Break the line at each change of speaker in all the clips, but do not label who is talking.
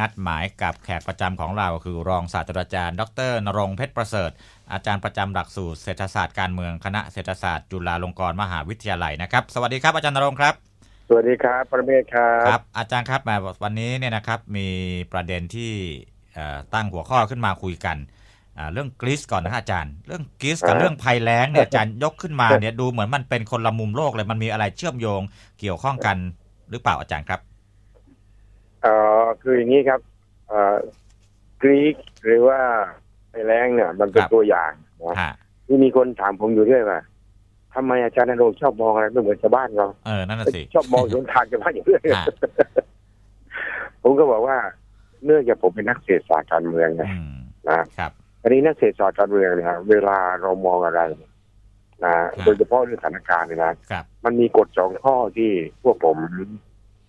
นัดหมายกับแขกประจำของเรา คือรองศาสตราจารย์ ดรนรงค์เพชรประเสริฐ อาจารย์ประจำหลักสูตรเศรษฐศาสตร์การเมืองคณะเศรษฐศาสตร์จุฬาลงกรณ์มหาวิทยาลัยนะครับ สวัสดีครับอาจารย์นรงค์ครับ
สวัสดีครับประเมศครับ
ครับ อาจารย์ครับมาวันนี้เนี่ยนะครับมีประเด็นที่เอ่อตั้งหัวข้อขึ้นมาคุยกันอ่าเรื่องกรีซก่อนนะครับอาจารย์ เรื่องกรีซกับเรื่องภัยแล้งเนี่ยอาจารย์ยกขึ้นมาเนี่ยดูเหมือนมันเป็นคนละมุมโลกเลยมันมีอะไรเชื่อมโยงเกี่ยวข้องกันหรือเปล่าอาจารย์ครับ
เอ่อ คืออย่างนี้ครับเอ่อกรีกหรือว่าไอแรงเนี่ย มันเป็น
ครับ
ตัวอย่างนะ
ฮะ
ที่มีคนถามผมอยู่เรื่อยว่าทำไมอาจารย์นรงค์ชอบมองอะไรไม่เหมือนชาวบ้านเรา
เออนั่นน่ะสิ
ชอบมองสวนทางชาวบ้านอย่างเรื่อย
ฮะ
ผมก็บอกว่าเนื่องจากผมเป็นนักเศรษฐศาสตร์การเมืองไง
อืม
นะครับอันนี้นักเศรษฐศาสตร์การเมืองเนี่ยเวลาเรามองอะไรนะโดยเฉพาะเรื่องสถานการณ์เนี่ยนะครับมันมีกฎสองข้อที่พวกผม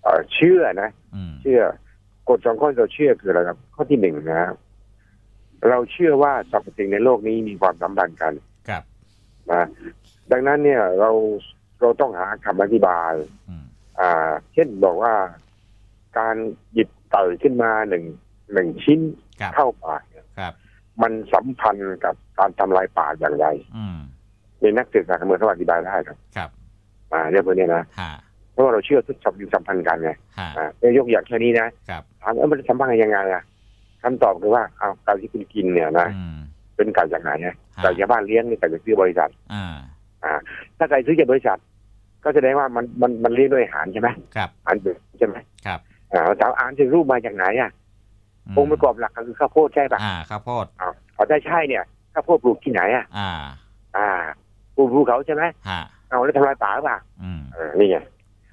เอ่อเชื่อนะ
อืม
เชื่อก ฎสองข้อที่เราเชื่อคืออะไรครับ ข้อที่หนึ่งนะครับเราเชื่อว่าสรรพสิ่งในโลกนี้มีความสัมพันธ์กัน
ครับ
นะดังนั้นเนี่ยเราเราต้องหาคำอธิบาย
อืม
อ่า เช่นบอกว่าการหยิบเต่าขึ้นมาหนึ่งหนึ่งชิ้น
ครับ
เข้าป่ากเนี่ย
ครับ
มันสัมพันธ์กับการทำลายป่าอย่างไร
อืม
ในนักเศรษฐศาสตร์การเมืองเขาอธิบายได้ครับ
ครับ
อ่าเรื่องพวกนี้นะ
ฮะ
เพ ราะว่าเราเชื่อทุกสัมพันธ์สัมพันธ์กันไง
ฮะ
อ่ายกอย่างแค่นี้นะครับถามว่ามันสัมพันธ์กันยังไงอะคำตอบคือว่าเอาไก่ที่คุณกินเนี่ยนะ
อืม
เป็นไก่จากไหนเนี่ย
ฮะ
ไก่จากบ้านเลี้ยงนี่ไก่จากซื้อบริษัท
อ่า
อ่า ถ้าไก่ซื้อจากบริษัท ก็แสดงว่ามันมันมันเลี้ยงด้วยอาหารใช่ไหม
ครับ
อาหารดึกใช่ไหม
ครับ
อ่าถามอาหารถึงรูปมาจากไหนอะ
อืม
องค์ประกอบหลักก็คือข้าวโพดใช่ปะ
อ่าข้าวโพด
อ้าวเอาได้ใช่เนี่ยข้าวโพดปลูกที่ไหนอะ
อ่า
อ่าปลูกภูเขาใช่ไหม
ฮะ
เอาแล้วทำลายป่าหรือเปล่า
อืม
เออนี่ไง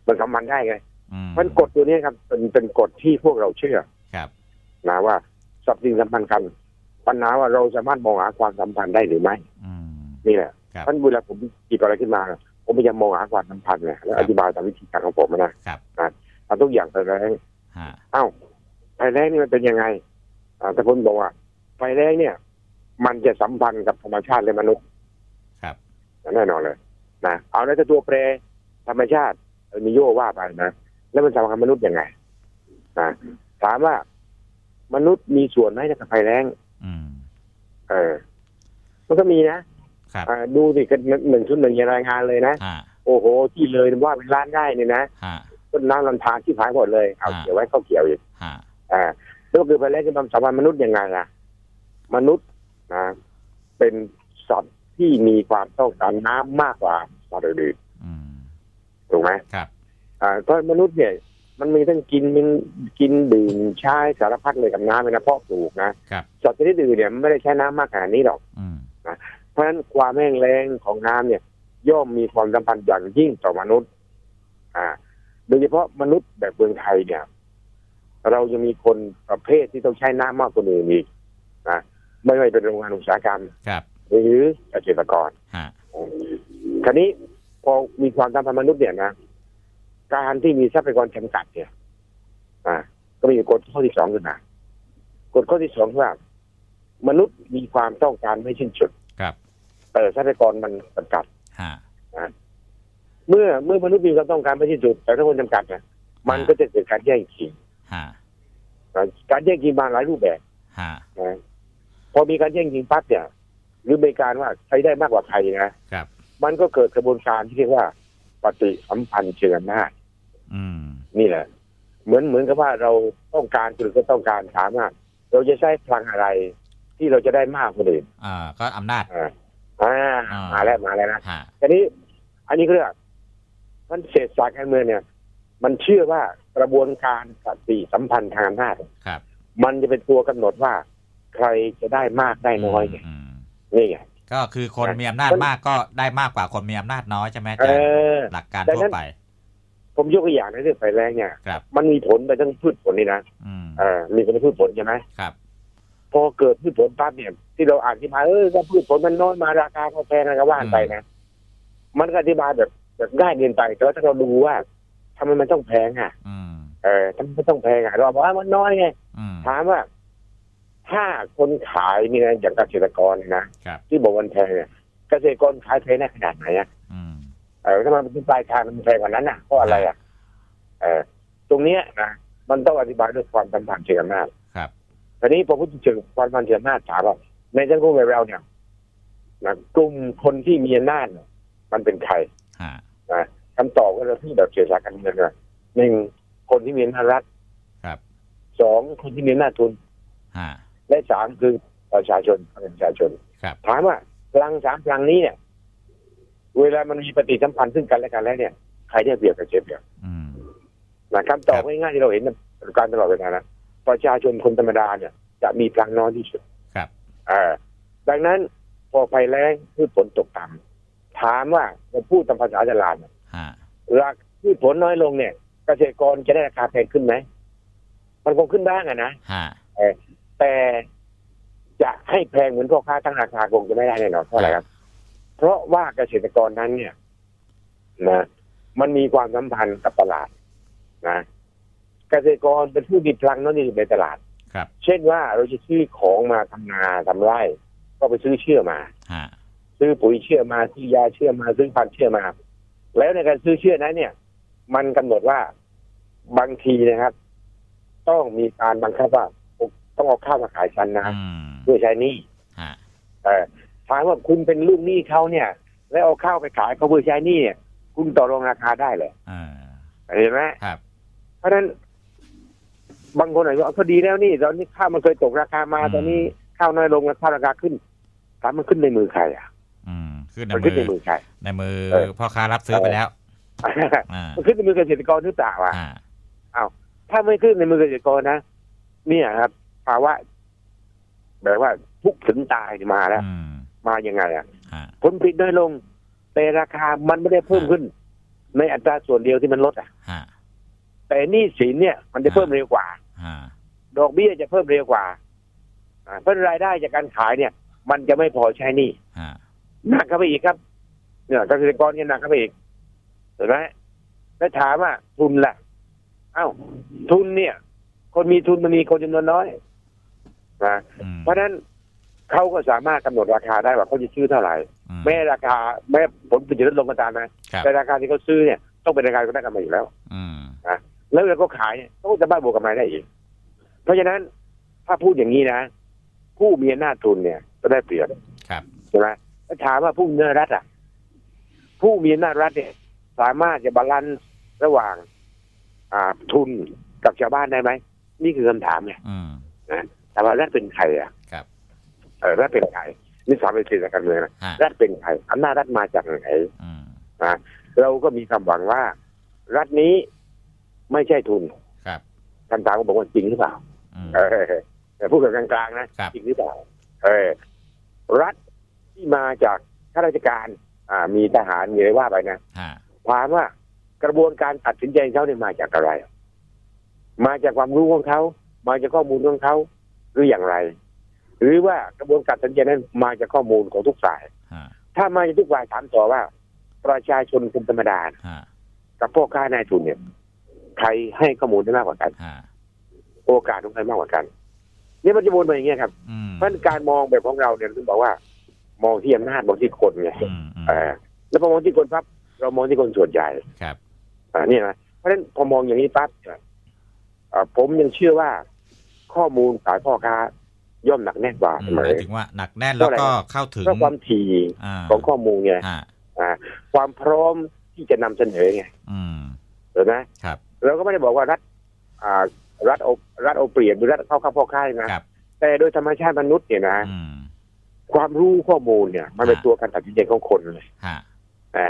มันสัมพันธ์ได้ไง
อืม
มันกฎตัวนี้ครับเป็นเป็นกฎที่พวกเราเชื่อ
ครับ
นะว่าสับสิ่งสัมพันธ์กันปัญหาว่าเราสามารถมองหาความสัมพันธ์ได้หรือไม่
อืม
นี่แหละ
ครับ
ท่านเวลาผมหยิบอะไรขึ้นมา ผมพยายามมองหาความสัมพันธ์ไงแล้ว
ครั
อบธิบายตามวิธีการของผมนะครับทำทุกอย่างไปแรง
ฮะ
เอ้าไฟแรงนี่มันเป็นยังไงอ่าแต่ผมบอกว่าไฟแรงเนี่ย มันจะสัมพันธ์กับธรรมชาติและมนุษย์
ครับ
แน่นอนเลยนะเอาแล้วถ้าตัวแปรธรรมชาติ เออมีโยว่าไปนะแล้วมันสัมพันธ์กับมนุษย์ยังไงนะถามว่ามนุษย์มีส่วนไหมกับไฟแรง
อืม
เออ มันก็มีนะครับอ่าดูสิกันหนึ่งชุดหนึ่งอย่างรายงานเลยนะ
ฮะ
โอ้โห ที่เลยว่าเป็นล้านได้เนี่ยนะ
ฮะ
ต้นน้ำลำธารที่หายหมดเลยเอา
อ่า
เกี่ยวไว้เข้าเกี่ยวอีก
ฮะ
อ่าแล้วคือไปแล้วจะทำสัมพันธ์มนุษย์ยังไงล่ะ มนุษย์นะเป็นสัตว์ที่มีความต้องการน้ำมากกว่าสัตว์อื่น
อืม
ๆ ถูกไหม
ครับ
อ่าเพราะมนุษย์เนี่ย มันมีทั้งกินมันกินดื่มใช้สารพัดเลยกับน้ำเลยนะเพาะปลูกนะครับ สัตว์ชนิดอื่นเนี่ยมันไม่ได้ใช้น้ำมากขนาดนี้หรอก
อืม
เพราะฉะนั้นความแห้งแล้งของน้ำเนี่ย ย่อมมีความสัมพันธ์อย่างยิ่งต่อมนุษย์ อ่า โดยเฉพาะมนุษย์แบบเมืองไทยเนี่ย เรายังมีคนประเภทที่ต้องใช้น้ำมากกว่าอื่นอีกนะไม่ว่าจะเป็นโรงงานอุตสาหกรรม
ครับ
หรือเกษตรกร
ฮะ
คราวนี้พ อมีความสัมพันธ์มนุษย์เนี่ยนะการที่มีทรัพยากรจำกัดเนี่ย อ่า ก็มีกฎข้อที่สองขึ้นมากฎข้อที่สองว่า มนุษย์มีความต้องการไม่สิ้นสุด
ครับ
เออทรัพยากรมันจำกัด
ฮะ
เมื่อเมื่อมนุษย์มีความต้องการไม่สิ้นสุด แต่ถ้าคนจำกัดเนี่ยมันก็จะเกิดการแย่งชิง
ฮะ
นะการแย่งชิงมาหลายรูปแบบ
ฮะ
นะพอมีการแย่งชิงปั๊บเนี่ยหรือมีการว่าใครได้มากกว่าใครนะครับ มันก็เกิดกระบวนการที่เรียกว่า ปฏิสัมพันธ์เชิงอำนาจ
อืม
นี่แหละ เหมือนเหมือนกับว่าเราต้องการหรือก็ต้องการถามว่าเราจะใช้พลังอะไร ที่เราจะได้มากกว่าอื่น
อ่า ก็อำนาจ
อ่าอ่า
อ่าม
มาแล้วมาแล้วนะ
ฮะ
ทีนี้ อันนี้ก็เรียกว่ามันเศรษฐศาสตร์การเมืองเนี่ย มันเชื่อว่ากระบวนการปฏิสัมพันธ์ทางอำนาจ
ครับ
มันจะเป็นตัวกำหนดว่า ใครจะได้มากได้น้อยไง
อืม
นี่ไง
ก็คือคนมีอำนาจมากก็ได้มากกว่าคนมีอำนาจน้อยใช่ไหมอา
เอ
จารย์
อ
หลักการ
ดัง
ทั่
นั้
วนไป
ผมยกตัวอย่างในเรื่องไฟแรงเนี่ย
ครับ
มันมีผลไปทั้งพืชผลนี่นะ
อืม
เออมีผลทั้งพืชผลใช่ไหม
ครับ
พอเกิดพืชผลปั๊บเนี่ย ที่เราอ่านที่มาเออถ้าพืชผลมันน้อยมาราคาก็แพงอะไรก็ว่านไปนะมันก็อธิบายแบบแบบง่ายเกินไปแต่ว่าถ้าเราดูว่าทำไมมันต้องแพงอะ
อืม
เออทำไมมันต้องแพงอะเราบอกว่ามันน้อยไง
อืม
ถามว่า ถ้าคนขายนี่นะอย่างเกษตรกรเนี่ยนะ ครับที่บอกวันแพงเนี่ยเกษตรกรขายแพงได้ขนาดไหนอะ
อืม
เออถ้ามันเป็นปลายทางมันแพงกว่านั้นอะเพราะอะไรอะเออตรงเนี้ยนะมันต้องอธิบายด้วยความสัมพันธ์เชิงอำนาจ
ครับ
ทีนี้พอพูดถึงเชิงความสัมพันธ์เชิงอำนาจถามว่าในสังคมแบบเราเนี่ยนะกลุ่มคนที่มีอำนาจเนี่ยมันเป็นใคร
ฮะ
นะคำตอบก็จะที่แบบเกี่ยวกับการเมืองนะหนึ่งคนที่มีอำนาจรัฐ
ครับ
สองคนที่มีอำนาจทุน
ฮะ
และสามคือประชาชนประชาชน
ครับ
ถามว่าพลังสามพลังนี้เนี่ย เวลามันมีปฏิสัมพันธ์ซึ่งกันและกันแล้วเนี่ยใครได้เปรียบกับเสียเปรียบ
อืม
นะคำตอบง่ายๆที่เราเห็นการตลอดเวลานะประชาชนคนธรรมดาเนี่ย จะมีพลังน้อยที่สุด
ครับ
อ่าดังนั้นพอภัยแล้งพืชผลตกต่ำถามว่าเราพูดตามภาษาตลาดเนี่ย
ฮะ
ราคาพืชผลน้อยลงเนี่ย เกษตรกรจะได้ราคาแพงขึ้นไหมมันคงขึ้นบ้างอะนะ
ฮะ
แต่จะให้แพงเหมือนพ่อค้าตั้งราคาคงจะไม่ได้แน่นอนเพราะอะไรครับ เพราะว่าเกษตรกรนั้นเนี่ยนะมันมีความสัมพันธ์กับตลาดนะเกษตรกรเป็นผู้มีพลังน้อยที่สุดในตลาด
ครับ
เช่นว่าเราจะซื้อของมาทำนาทำไร่ ก็ไปซื้อเชื่อมา
ฮะ
ซื้อปุ๋ยเชื่อมาซื้อยาเชื่อมาซื้อพันธุ์เชื่อมา แล้วในการซื้อเชื่อนั้น เนี่ย มันกำหนดว่าบางทีนะครับ ต้องมีการบังคับว่า ต้องเอาข้าวมาขายฉันนะ
อืม
เพื่อใช้หนี้
ฮะ
เออถามว่าคุณเป็นลูกหนี้เขาเนี่ย แล้วเอาข้าวไปขายเขาเพื่อใช้หนี้เนี่ยคุณต่อรองราคาได้เลย
เออ
เห็นไหม
ครับ
เพราะฉะนั้น บางคนอาจจะว่าเขาดีแล้วนี่ตอนนี้ข้าวมันเคยตกราคามา
อืม
ตอนนี้ข้าวน้อยลงแล้วข้าวราคาขึ้นถามมันขึ้นในมือใครอะ
อืมขึ้นใน
มัน
มื
ขึ้นใน
อ
มือใคร
ในมือ
เออ
พ่อค้ารับซื้อไปแล้วอ่า
มันขึ้นในมือเกษตรกรหรือเปล่าอะ
อ่า
ถ้าไม่ขึ้นในมือเกษตรกรนะเนี่ยครับ ภาวะแบบว่าทุกข์ถึงตายมาแล้ว
อืม
มายังไงอะ
ฮะ
ผลผลิตน้อยลง แต่ราคามันไม่ได้เพิ่มขึ้น ในอัตราส่วนเดียวที่มันลดอะ
ฮะ
แต่หนี่สินเนี่ย มันจะเพิ่มเร็วกว่า
ฮะ
ดอกเบี้ยจะเพิ่มเร็วกว่าอ่าเพราะรายได้จากการขายเนี่ย มันจะไม่พอใช้หนี่
ฮะ
หนักเข้าไปอีกครับ เนี่ยเกษตรกรเนี่ยหนักเข้าไปอีกเห็นไหมแล้วถามว่าทุนล่ะ เอ้า ทุนเนี่ย คนมีทุนมันมีคนจำนวนน้อย นะ
อืม
เพราะฉะนั้นเขาก็สามารถกำหนดราคาได้ว่าเขาจะซื้อเท่าไหร่
อืม
แม้ราคาแม้ผลผลิตลดลงก็ตามนะครับแต่ราคาที่เขาซื้อเนี่ยต้องเป็นราคาที่เขาได้กำไรอยู่แล้ว
อืม
แล้วเวลาเขาขายเนี่ยเขาก็จะบ้าบวกกำไรได้อีก เพราะฉะนั้นถ้าพูดอย่างนี้นะ ผู้มีอำนาจทุนเนี่ยก็ได้เปรียบ
ครับ
ใช่ไหมแล้วถามว่าผู้มีอำนาจรัฐอะ ผู้มีอำนาจรัฐเนี่ย สามารถจะบาลานซ์ระหว่าง อ่าทุนกับชาวบ้านได้ไหมนี่คือคำถามไง
อืม
แต่ว่ารัฐเป็นใครอะ
ครับ
เออรัฐเป็นใครนี่สามเป็นสิ่งการเมืองนะ
ฮะ
รัฐเป็นใครอำนาจรัฐมาจากไหน
อืม
เราก็มีความหวังว่า รัฐนี้ไม่ใช่ทุน
ครับ
คำถามก็บอกว่าจริงหรือเปล่า
อืม
เออแต่พูดแบบกลางๆนะครับจริงหรือเปล่าเออรัฐที่มาจากข้าราชการ อ่า มีทหารมีอะไรว่าไปนะ
ฮะ
ถามว่ากระบวนการตัดสินใจของเขาเนี่ยมาจากอะไร มาจากความรู้ของเขา มาจากข้อมูลของเขา หรืออย่างไร หรือว่ากระบวนการตัดสินใจนั้นมาจากข้อมูลของทุกฝ่าย
ฮะ
ถ้ามาจากทุกฝ่ายถามต่อว่า ประชาชนคนธรรมดา
ฮะ
กับพ่อค้านายทุนเนี่ย ใครให้ข้อมูลได้มากกว่ากัน
ฮะ
โอกาสของใครมากกว่ากันเนี่ยมันจะวนมาอย่างเงี้ยครับ
อืม
เพราะฉะนั้นการมองแบบของเราเนี่ยต้องบอกว่า มองที่อำนาจมองที่คนไง
อืมอืม
เออแล้วพอมองที่คนปั๊บเรามองที่คนส่วนใหญ่
ครับ
อ่านี่นะเพราะฉะนั้นพอมองอย่างนี้ปั๊บเนี่ยอ่าผมยังเชื่อว่า ข้อมูลสายพ่อค้าย่อมหนักแน่นกว่า
อื
เส
ม
ม
หมา
อย
ถึงว่าหนักแน่นแล้วก็เข้าถึง
เพราะความถี่
อ่า
ของข้อมูลไง
ฮะ
อ่าความพร้อมที่จะนำเสนอไง
อืม
เห็นไหม
ครับ
เราก็ไม่ได้บอกว่ารัฐอ่ารัฐเอารัฐเอาเปรียบหรือรัฐเข้าข้าพ่อค้านะครับแต่โดยธรรมชาติมนุษย์เนี่ยนะ
อืม
ความรู้ข้อมูลเนี่ย มันเป็น
ฮะ
ตัวการตัดสินใจของคนเลย
ฮะ
แต่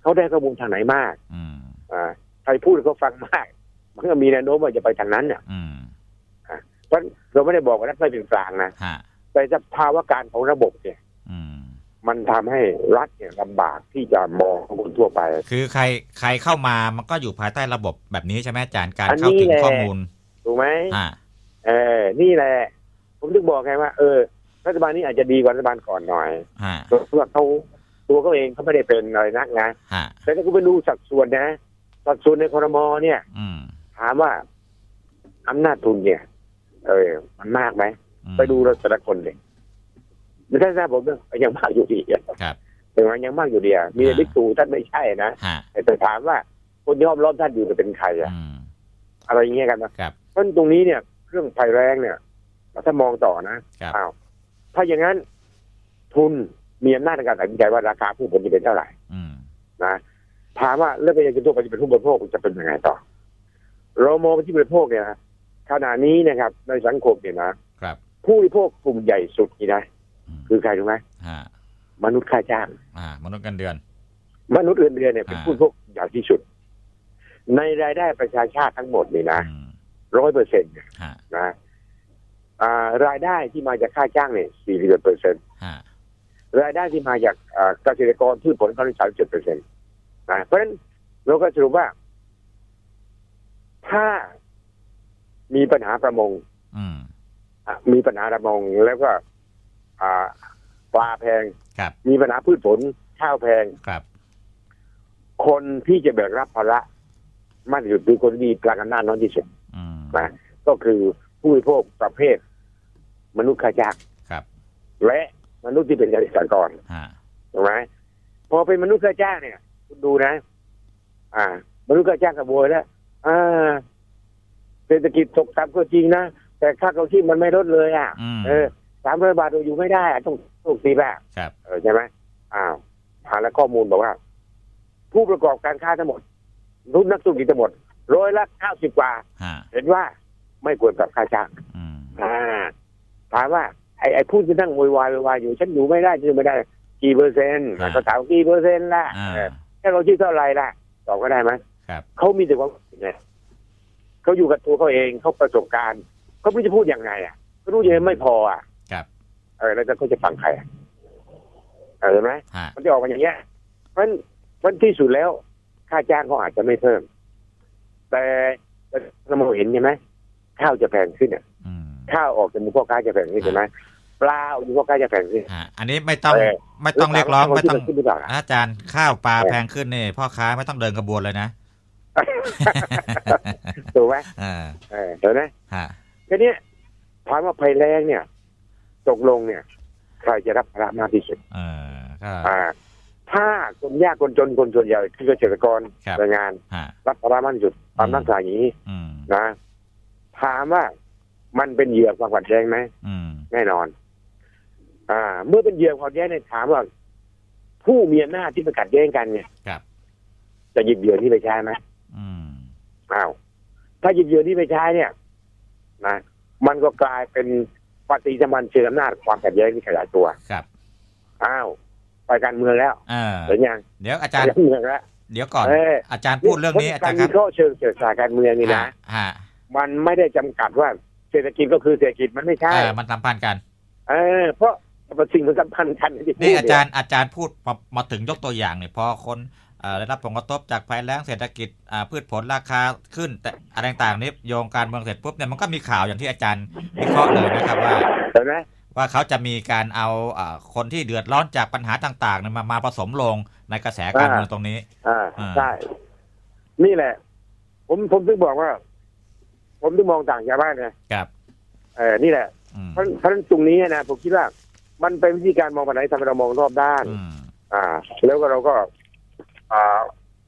เขาได้ข้อมูลทางไหนมาก
อืม
อ่าใครพูดเขาฟังมาก มันก็มีแนวโน้มว่าจะไปทางนั้นเนี่ย
อืม
เพราะเราไม่ได้บอกว่ารัฐไม่เป็นกลางนะ
ฮะ
แต่สภาวะการของระบบเนี่ย
อืม
มันทำให้รัฐเนี่ยลำบากที่จะมองคนทั่วไป
คือใครใครเข้ามามันก็อยู่ภายใต้ระบบแบบนี้ใช่ไหมอาจารย์การ
อันนี้
เข้าถึง
แหละ
ข้อมูล
ถูกไหม
อ่า
เออ นี่แหละ ผมถึงบอกไงว่า เออ รัฐบาลนี้อาจจะดีกว่ารัฐบาลก่อนหน่อย
ฮะ
เพราะว่าเขาตัวเขาเองเขาไม่ได้เป็นอะไรนักนะ
ฮะ
แต่ถ้าคุณไปดูสัดส่วนนะ สัดส่วนในคอรมอเนี่ย
อืม
ถามว่าอำนาจทุนเนี่ย เออ มันมากไหม
อืม
ไปดูเราแต่ละคนเลยไม่ใช่นะผมเนี่ยยังมากอยู่ดีอะ
ครับ
แต่ว่ายังมากอยู่ดีอะมี
อ่า
บิ๊กตู่ท่านไม่ใช่นะ
ฮะ
แต่ถามว่าคนที่อ้อมล้อมท่านอยู่จะเป็นใครอะ
อืม
อะไรอย่างเงี้ยกันนะครับราะตรงนี้เนี่ยเรื่องภัยแรงเนี่ยถ้ามองต่อนะครับอ้าวถ้าอย่างนั้น ทุนมีอำนาจในการตัดสินใจว่าราคาผู้ผลจะเป็นเท่าไหร่
อืม
นะถามว่าเรื่องประชาชนทั่วไปจะเป็นผู้บริโภคจะเป็นยังไงต่อ เรามองไปที่บริโภคเนี่ยนะ ขณะนี้นะครับ ในสังคมเนี่ยนะครับ ผู้บริโภคกลุ่มใหญ่สุดนี่นะ
อืม
คือใครรู้ไหม
ฮะ
มนุษย์ค่าจ้าง
อ่า มนุษย์เงินเดือน
มนุษย์เงินเดือนเนี่ยเป็น
อ่า
ผู้บริโภคใหญ่ที่สุด ในรายได้ประชาชาติทั้งหมดนี่นะ
อืม
ร้อยเปอร์เซ็นต์
ฮะ
นะอ่ารายได้ที่มาจากค่าจ้างเนี่ยสี่สิบเปอร์เซ็นต์
ฮะ
รายได้ที่มาจากอ่าเกษตรกรพืชผลเขาได้สามสิบเปอร์เซ็นต์นะเพราะฉะนั้นเราก็สรุปว่า ถ้า มีปัญหาประมง
อืม
อะมีปัญหาประมงแล้วก็อ่าปลาแพง
ครับ
มีปัญหาพืชผลข้าวแพง
ครับ
คนที่จะแบกรับภาระมากที่สุดคือคนที่มีพลังอำนาจน้อยที่สุด
อืม
นะก็คือผู้บริโภคประเภท มนุษย์ข้าจ้าง
ครับ
และมนุษย์ที่เป็นเกษตรกร
ฮะ
ถูกไหมพอเป็นมนุษย์ข้าจ้างเนี่ย คุณดูนะ อ่า มนุษย์ข้าจ้างกับโวยแล้วอ่า เศรษฐกิจตกต่ำก็จริงนะ แต่ค่าครองชีพมันไม่ลดเลยอะ
อืม
เออสามร้อยบาทเราอยู่ไม่ได้อะต้องถูกตีแบบ
ครับ
เออใช่ไหมอ้าวหาแล้วข้อมูลบอกว่า ผู้ประกอบการค้าทั้งหมด รุ่นนักธุรกิจทั้งหมดร้อยละเก้าสิบกว่า
ฮะ
เห็นว่าไม่ควรปรับค่าจ้าง
อืม
อ่าถามว่าไอ้ไอ้ผู้ที่นั่งโวยวายโวยวายอยู่ ฉันอยู่ไม่ได้ฉันอยู่ไม่ได้ กี่เปอร์เซ็นต์ก็ถามกี่เปอร์เซ็นต์ล่ะ
อ่า
เออถ้าเราชื่อเท่าไหรล่ะตอบก็ได้ไหม
ครับ
เขามีแต่ความเนี่ย เขาอยู่กับตัวเขาเองเขาประสบการณ์เขาไม่รู้จะพูดยังไง อะเขารู้ยังไงไม่พออะ
ครับ
เออแล้วจะเขาจะฟังใครอะเออเห็นไหม
ฮะ
มันจะออกมาอย่างเงี้ยเพราะฉะนั้นเพราะฉะนั้นที่สุดแล้ว ค่าจ้างเขาอาจจะไม่เพิ่ม แต่แต่เรามองเห็นใช่ไหมข้าวจะแพงขึ้นอะ
อืม
ข้าวออกจากมือพ่อค้าจะแพงขึ้นใช่ไหมปลาออกจากมือพ่อค้าจะแพงขึ้น
ฮะอันนี้ไม่ต้อง
เออ
ไม่ต้องเรียกร้องไม่ต้อง
ขึ้นหรือเปล่า
อาจารย์ข้าวปลาแพงขึ้นนี่พ่อค้าไม่ต้องเดินกระบวนเลยนะ
ถูกไหม
เออ
เออเห็นไหม
ฮะ
ทีนี้ถามว่าภัยแรงเนี่ย ตกลงเนี่ย ใครจะรับภาระมากที่สุด
เออก็
อ่าถ้าคนยากคนจนคนส่วนใหญ่คือเกษตรกร
ครับ
แรงงาน
ฮะ
รับภาระมากที่สุดตาม
อืม
นักข่าวอย่างนี้
อืม
นะถามว่ามันเป็นเหยื่อความขัดแย้งไหม
อืม
แน่นอน อ่า เมื่อเป็นเหยื่อความขัดแย้งเนี่ยถามว่า ผู้มีอำนาจที่มาขัดแย้งกันเนี่ย
ครับ
จะหยิบเหยื่อที่ไปใช้ไหม
อืม
อ้าวถ้าหยิบเหยื่อที่ไปใช้เนี่ยนะมันก็กลายเป็นปฏิสัมพันธ์เชิงอำนาจความขัดแย้งที่ขยายตัว
ครับ
อ้าวไปการเมืองแล้ว
เออ
เห็นยัง
เดี๋ยวอา
ไป
จารย์
การเมืองแล้ว
เดี๋ยวก่อน
เออ
อาจารย์พูดเรื่องนี้อาจารย์ค
กา
รั
ร
บ
วิเคราะห์เชิงเศรษฐศาสตร์การเมืองนี่นะ
ฮะฮะ
มันไม่ได้จำกัดว่าเศรษฐกิจก็คือเศรษฐกิจมันไม่ใช่
เออมันสัมพันธ์กัน
เออ เพราะสิ่งมันสัมพันธ์กันที่พูด
นี่
เย
อาจารย์อาจารย์พูดมามาถึงยกตัวอย่างเนี่ยพอคนเอ่อ ได้รับผลกระทบจากภัยแล้งเศรษฐกิจอ่าพืชผลราคาขึ้น แต่อะไรต่างๆนี้โยงการเมืองเสร็จปุ๊บเนี่ยมันก็มีข่าวอย่างที่อาจารย์วิเคราะห์เลยนะครับว่า
เห็นไหม
ว่าเขาจะมีการเอาอ่าคนที่เดือดร้อนจากปัญหาต่างๆเนี่ยมามาผสมลงในกระแสการเมืองตรงนี้
อ่า
อ่า
ใช่นี่แหละ ผมผมถึงบอกว่า ผมถึงมองต่างจากบ้านนะครับเออนี่แหละ
อืม
เพราะเพราะฉะนั้นตรงนี้นะผมคิดว่า มันเป็นวิธีการมองปัญหาที่ทำให้เรามองรอบด้าน
อืม
อ่า แล้วก็เราก็อ่า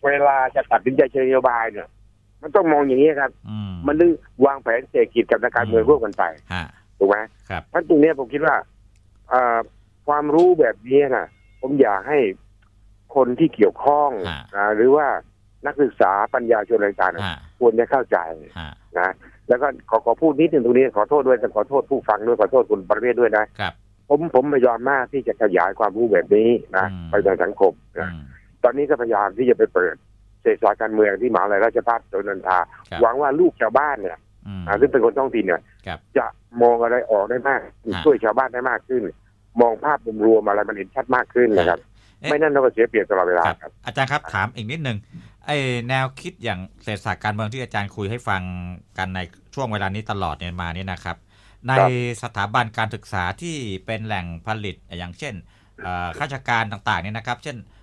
เวลาจะตัดสินใจเชิงนโยบายเนี่ย มันต้องมองอย่างนี้ครับ
อืม
มันนึกวางแผนเศรษฐกิจกับนักการเมือง
อืม
ร่วมกันไป
ฮะ
ถูกไหม
ครับ
เพราะตรงเนี้ยผมคิดว่าอ่าความรู้แบบนี้นะผมอยากให้คนที่เกี่ยวข้อง
ฮะ
อ่าหรือว่านักศึกษาปัญญาชนอะไรต่างๆ
ฮะ
ควรจะเข้าใจ
ฮะ
นะแล้วก็ขอขอพูดนิดหนึ่งตรงนี้ขอโทษด้วยแต่ขอโทษผู้ฟังด้วยขอโทษคุณประเวศด้วยนะครับ ผมผมพยายามมากที่จะขยายความรู้แบบนี้นะ
อืม
ไปในสังคม
อื
นะ
ม
ตอนนี้ก็พยายามที่จะไปเปิดเศรษฐศาสตร์การเมืองที่มหาวิทยาลัยราชภัฏโดนันทา
ครับ
หวังว่าลูกชาวบ้านเนี่ย
อืม
อ่าซึ่งเป็นคนท้องถิ่นเนี่ย
ครับ
จะมองอะไรออกได้มาก
ฮะ
ช่วยชาวบ้านได้มากขึ้น มองภาพรวมๆอะไรมันเห็นชัดมากขึ้นนะครับ
เอ๊ะ
ไม่นั่นเราก็เสียเปรียบตลอดเวลา
ครับ
ครับ
อาจารย์ครับถามอีกนิดนึงไอ้แนวคิดอย่างเศรษฐศาสตร์การเมืองที่อาจารย์คุยให้ฟังกันในช่วงเวลานี้ตลอดเนี่ยมานี่นะครับ ในสถาบันการศึกษาที่เป็นแหล่งผลิตอย่างเช่นเอ่อข้าราชการต่างๆเนี่ยนะครับ เช่นเอ่อ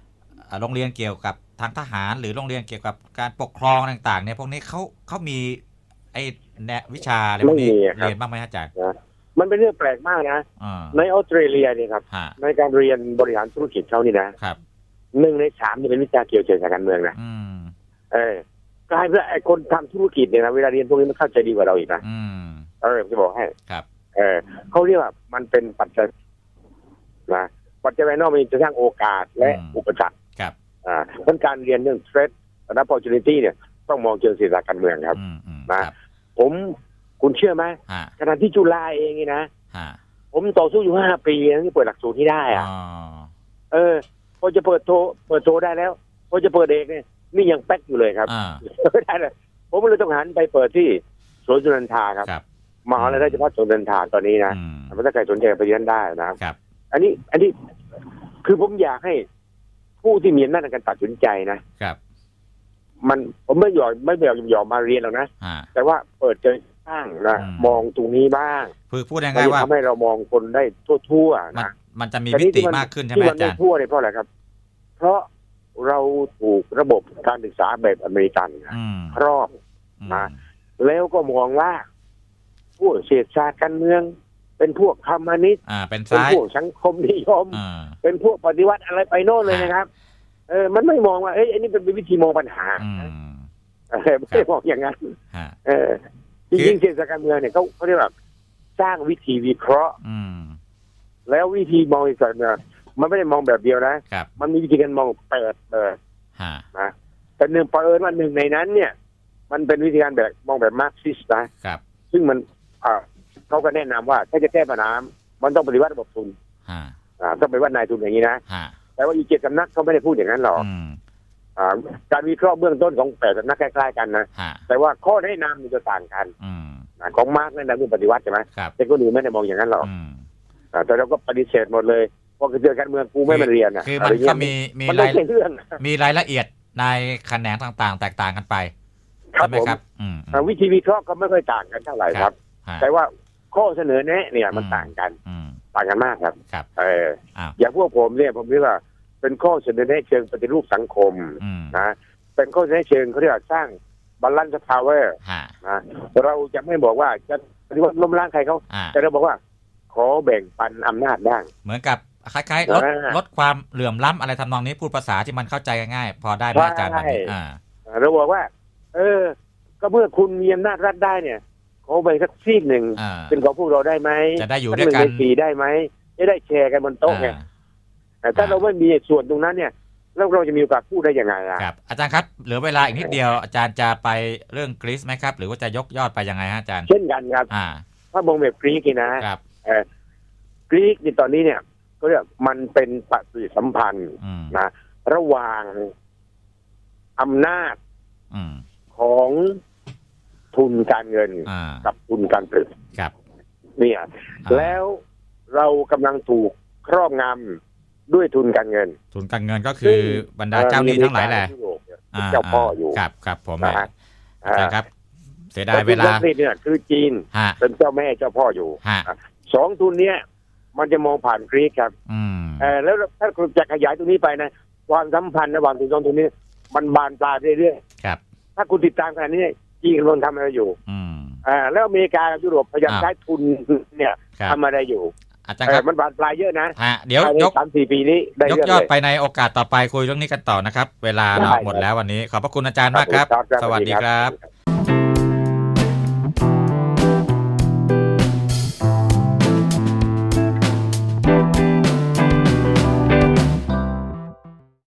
โรงเรียนเกี่ยวกับทางทหาร หรือโรงเรียนเกี่ยวกับการปกครองต่าง ๆ เนี่ยพวกนี้เขาเขามีไอ้แนววิชาอะไรพวกนี้
ไม่มีครับ
เรียนบ้างไหมอาจารย์
มันเป็นเรื่องแปลกมากนะ
อ่า
ในออสเตรเลียเนี่ยครับ
ฮะ
ในการเรียนบริหารธุรกิจเขานี่นะครับหนึ่งในสามจะเป็นวิชาเกี่ยวกับการเมืองนะ
อืม
เออกลายเป็นไอ้คนทำธุรกิจเนี่ยนะเวลาเรียนพวกนี้มันเข้าใจดีกว่าเราอีกนะ
อืม
เออผมจะบอกให้
ครับ
เออเขาเรียกว่ามันเป็นปัจจัยนะปัจจัยภายนอกมันจะสร้างโอกาสและ
อืม
อุปสรรค
ครับ
อ่าเพราะการเรียนเรื่อง threat และ opportunity เนี่ยต้องมองเชิงเศรษฐศาสตร์การเมืองครับ
อืมอืม
นะ
ครับ
ผมคุณเชื่อไหม
ฮะ
ขณะที่จุฬาเองนี่นะ
ฮะ
ผมต่อสู้อยู่ห้าปีนะที่เปิดหลักสูตรที่ได้
อ๋
อะ
อ
เออ พอจะเปิดโทเปิดโทได้แล้ว พอจะเปิดเอกเนี่ยนี่ยังแป๊กอยู่เลยครับ
อ่า
ไม่ได้เลยผมเลยต้องหันไปเปิดที่สวนสุนันทาครับ
ครับ
มหาวิทยาลัยราชภัฏสวนสุนันทาตอนนี้นะ
อืม
ถ้าใครสนใจไปเรียนได้นะครับ อันนี้อันนี้คือผมอยากให้ ผู้ที่มีอำนาจในการตัดสินใจนะ
ครับ
มันผมไม่หยอมไม่อยากหยอมมาเรียนหรอกนะ
ฮะ
แต่ว่าเปิดใจบ้างนะ
อืม
มองตรงนี้บ้าง
คือพูด
มัน
ง่าย
จะ
ๆว่า
ทำให้เรามองคนได้ทั่วๆ
มัน
นะ
มันจะมี
แต่
มิ
นี่
ติ
ที่มัน
มากขึ้นใช่ไหม
ที่มัน
อา
ไม่
จารย์
ทั่วเนี่ยเพราะอะไรครับ เพราะเราถูกระบบการศึกษาแบบอเมริกัน
อืม
ครอบ
อืม
นะแล้วก็มองว่าพวกเศรษฐศาสตร์การเมือง เป็นพวกคอมมิวนิสต์
อ่า เป็น
เป็น
ซ้าย
พวกสังคมนิยม
อ่า
เป็นพวกปฏิวัติอะไรไปโน่นเลยนะครับ เออ มันไม่มองว่า เอ้ยอันนี้เป็นวิธีมองปัญหา
อืม
เออไม่ได้มองอย่างนั้น
ฮะ
เออจริงๆเศรษฐศาสตร์การเมืองเนี่ยเขาเขาเรียกว่าสร้างวิธีวิเคราะห์
อืม
แล้ววิธีมองเศรษฐศาสตร์เนี่ยมันไม่ได้มองแบบเดียวนะ
ครับ
มันมีวิธีการมองเปิดเปิด
ฮะ
นะแต่หนึ่งเผอิญว่าหนึ่งในนั้นเนี่ย มันเป็นวิธีการแบบมองแบบมาร์กซิสต์นะครับ ซึ่งมันอ่า เขาก็แนะนำว่าถ้าจะแก้ปัญหามันต้องปฏิวัติระบบทุน
ฮะ
อ่าต้องปฏิวัตินายทุนอย่างนี้นะ
ฮะ
แต่ว่าอีกเจ็ดสำนักเขาไม่ได้พูดอย่างนั้นหรอก
อืม
อ่าการวิเคราะห์เบื้องต้นของแปดสำนักคล้ายๆกันนะ
ฮะ
แต่ว่าข้อแนะนำมันจะต่างกัน
อืม
นะของมาร์กแนะนำเรื่องปฏิวัติใช่ไหม
ครับ
แต่คนอื่นไม่ได้มองอย่างนั้นหรอก
อืม
อ่าแต่เราก็ปฏิเสธหมดเลยเพราะเจอการเมืองกูไม่มาเรียนอะ
คือ
อะ
มัน
ไรเงี้
ก็
ย
มีมี
มัน
รา
ไม่
ย
ใช่เรื่อง
มีรายละเอียดในแขนงต่างๆ แตกต่างกันไป
ครั
ใช่
บ
ไหม
ผม
ครับอืม
อ่าวิธีวิเคราะห์ก็ไม่ค่อยต่างกันเท่าไหร่ครับ
ฮะ
แต่ว่า ข้อเสนอแนะเนี่ยมัน
อืม
ต่างกัน
อืม
ต่างกันมากครับ
ครับ
เออ
อ้าว
อย่างพวกผมเนี่ยผมเรียกว่าเป็นข้อเสนอแนะเชิงปฏิรูปสังคม
อืม
นะเป็นข้อเสนอแนะเชิงเขาเรียกว่าสร้างบาลานซ์พาวเวอร์
ฮะ
นะเราจะไม่บอกว่าจะปฏิวัติล้มล้างใครเขา
อ่า
แต่เราบอกว่า ขอแบ่งปันอำนาจบ้าง
เหมือนกับคล้ายๆลด
อ่า
ลดความเหลื่อมล้ำอะไรทำนองนี้พูดภาษาที่มันเข้าใจง่ายๆพอได้ไหมอาจารย์แบบนี้
ใช่
อ่า
เราบอกว่า เออ ก็เมื่อคุณมีอำนาจรัฐได้เนี่ย ขอไปสักซีกหนึ่ง
อ่า
เป็นของพวกเราได้ไหม
จะได้อยู่
สั
ด้วย
ห
กัน
งในสี่ได้ไหมจะได้แชร์กันบนโต๊ะไง
อ่า
แต่ถ้า
อ่า
เราไม่มีส่วนตรงนั้นเนี่ยแล้วเราจะมีโอกาสพูดได้ยังไงอะ
ครับอาจารย์ครับเหลือเวลาอีกนิดเดียวอาจารย์จะไปเรื่องกรีซไหมครับ หรือว่าจะยกยอดไปยังไงฮะอาจารย์
เช่นกันครับ
อ่า
ถ้ามองแบบกรีกนี่นะ
ครับ
กรีกนี่ตอนนี้เนี่ยก็เรียกมันเป็นปฏิสัมพันธ์
อืม
นะระหว่างอำนาจ
อืม
ของ ทุนการเงิน
อ่า
กับทุนการผลิต
ครับ
เนี่ย
อ่า
แล้วเรากำลังถูกครอบงำด้วยทุนการเงิน
ทุนการเงินก็คือบรรดาเจ้าหนี้ทั้งหลายแหละ
เออมีอเมริกาและยุโรปเนี่ยเป็นเจ้าพ่ออยู่
ครับครับผม
นะฮะ
อาจารย์ครับ เสีย
แล้
ดายเวลา
ทุนการผลิตเนี่ยคือจีน
ฮะ
เป็นเจ้าแม่เจ้าพ่ออยู่
ฮะ
สองทุนเนี้ยมันจะมองผ่านกรีกครับ
อืม
เออแล้วถ้าคุณจะขยายตรงนี้ไปนะความสัมพันธ์ระหว่างทุนสองทุนนี้ มันบานปลายเรื่อย
ครับ
ๆถ้าคุณติดตามขนาดนี้ จีนกำลังทำอะไรอยู่
อืม
อ่าแล้วอเมริกากับยุโรปพยายาม
อ่า
ใช้ทุนเนี่ย
ครับ
ทำอะไรอยู่
อาจารย์
เอ
ค
อ
รับ
มันบานปลายเยอะนะ
ฮะเดี๋ยว
ภายใน
ยก
สามสี่ปีนี้ได้
ยก
เรื่อง
ยอด
เลย
ไปในโอกาสต่อไปคุยเรื่องนี้กันต่อนะครับ เวลา
ได้
เราหมดแล้ววันนี้ ขอบพระคุณอาจารย์มากครับ
ครับ
สวัสดีครับ
ครับ